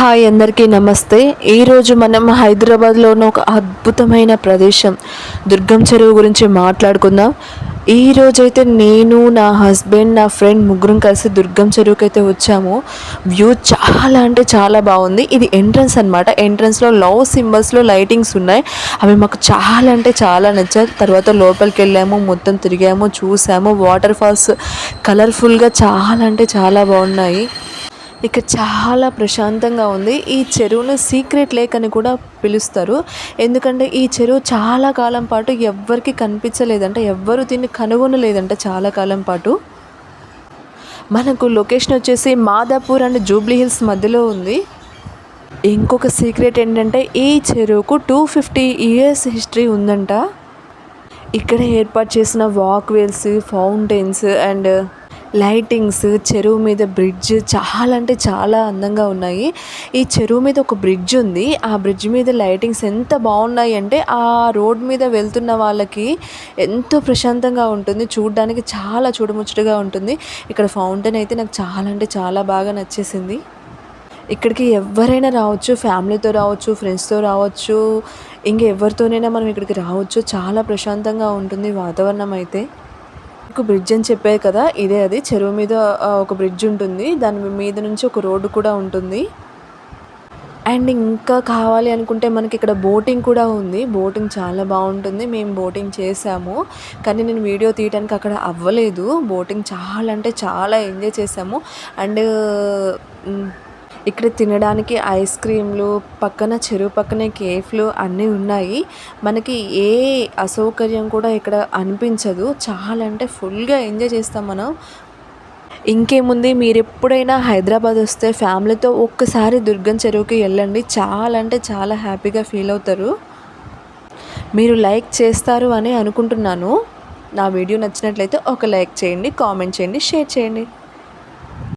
Hi అందరికీ నమస్తే. ఈరోజు మనం హైదరాబాద్లో ఉన్న ఒక అద్భుతమైన ప్రదేశం దుర్గం చెరువు గురించి మాట్లాడుకుందాం. ఈ రోజైతే నేను నా హస్బెండ్ నా ఫ్రెండ్ ముగ్గురం కలిసి దుర్గం చెరువుకి అయితే వచ్చాము. వ్యూ చాలా అంటే చాలా బాగుంది. ఇది ఎంట్రన్స్ అనమాట ఎంట్రన్స్లో లవ్ సింబల్స్లో లైటింగ్స్ ఉన్నాయి. అవి మాకు చాలా అంటే చాలా నచ్చాయి. తర్వాత లోపలికి వెళ్ళాము మొత్తం తిరిగాము చూసాము. వాటర్ ఫాల్స్ కలర్ఫుల్గా చాలా అంటే చాలా బాగున్నాయి. ఇక్కడ చాలా ప్రశాంతంగా ఉంది. ఈ చెరువును సీక్రెట్ లేక్ అని కూడా పిలుస్తారు. ఎందుకంటే ఈ చెరువు చాలా కాలం పాటు ఎవ్వరికి కనిపించలేదంట ఎవ్వరు దీన్ని కనుగొనలేదంట చాలా కాలం పాటు. మనకు లొకేషన్ వచ్చేసి మాదాపూర్ అండ్ జూబ్లీ హిల్స్ మధ్యలో ఉంది. ఇంకొక సీక్రెట్ ఏంటంటే ఈ చెరువుకు టూ ఫిఫ్టీ ఇయర్స్ హిస్టరీ ఉందంట. ఇక్కడ ఏర్పాటు చేసిన వాక్వేల్స్ ఫౌంటైన్స్ అండ్ లైటింగ్స్ చెరువు మీద బ్రిడ్జ్ చాలా అంటే చాలా అందంగా ఉన్నాయి. ఈ చెరువు మీద ఒక బ్రిడ్జ్ ఉంది. ఆ బ్రిడ్జ్ మీద లైటింగ్స్ ఎంత బాగున్నాయి అంటే ఆ రోడ్ మీద వెళ్తున్న వాళ్ళకి ఎంతో ప్రశాంతంగా ఉంటుంది. చూడడానికి చాలా చూడముచ్చటగా ఉంటుంది. ఇక్కడ ఫౌంటైన్ అయితే నాకు చాలా అంటే చాలా బాగా నచ్చేసింది. ఇక్కడికి ఎవరైనా రావచ్చు ఫ్యామిలీతో రావచ్చు ఫ్రెండ్స్తో రావచ్చు ఇంకెవరితోనైనా మనం ఇక్కడికి రావచ్చు. చాలా ప్రశాంతంగా ఉంటుంది వాతావరణం అయితే. ఒక బ్రిడ్జ్ అని చెప్పారు కదా ఇదే అది. చెరువు మీద ఒక బ్రిడ్జ్ ఉంటుంది. దాని మీద నుంచి ఒక రోడ్డు కూడా ఉంటుంది. అండ్ ఇంకా కావాలి అనుకుంటే మనకి ఇక్కడ బోటింగ్ కూడా ఉంది. బోటింగ్ చాలా బాగుంటుంది. మేము బోటింగ్ చేసాము. కానీ నేను వీడియో తీయడానికి అక్కడ అవ్వలేదు. బోటింగ్ చాలా అంటే చాలా ఎంజాయ్ చేసాము. అండ్ ఇక్కడ తినడానికి ఐస్ క్రీమ్లు పక్కన చెరువు పక్కనే కేఫ్లు అన్నీ ఉన్నాయి. మనకి ఏ అసౌకర్యం కూడా ఇక్కడ అనిపించదు. చాలా అంటే ఫుల్గా ఎంజాయ్ చేస్తాం మనం. ఇంకేముంది? మీరు ఎప్పుడైనా హైదరాబాద్ వస్తే ఫ్యామిలీతో ఒక్కసారి దుర్గం చెరువుకి వెళ్ళండి. చాలా అంటే చాలా హ్యాపీగా ఫీల్ అవుతారు. మీరు లైక్ చేస్తారు అని అనుకుంటున్నాను. నా వీడియో నచ్చినట్లయితే ఒక లైక్ చేయండి కామెంట్ చేయండి షేర్ చేయండి.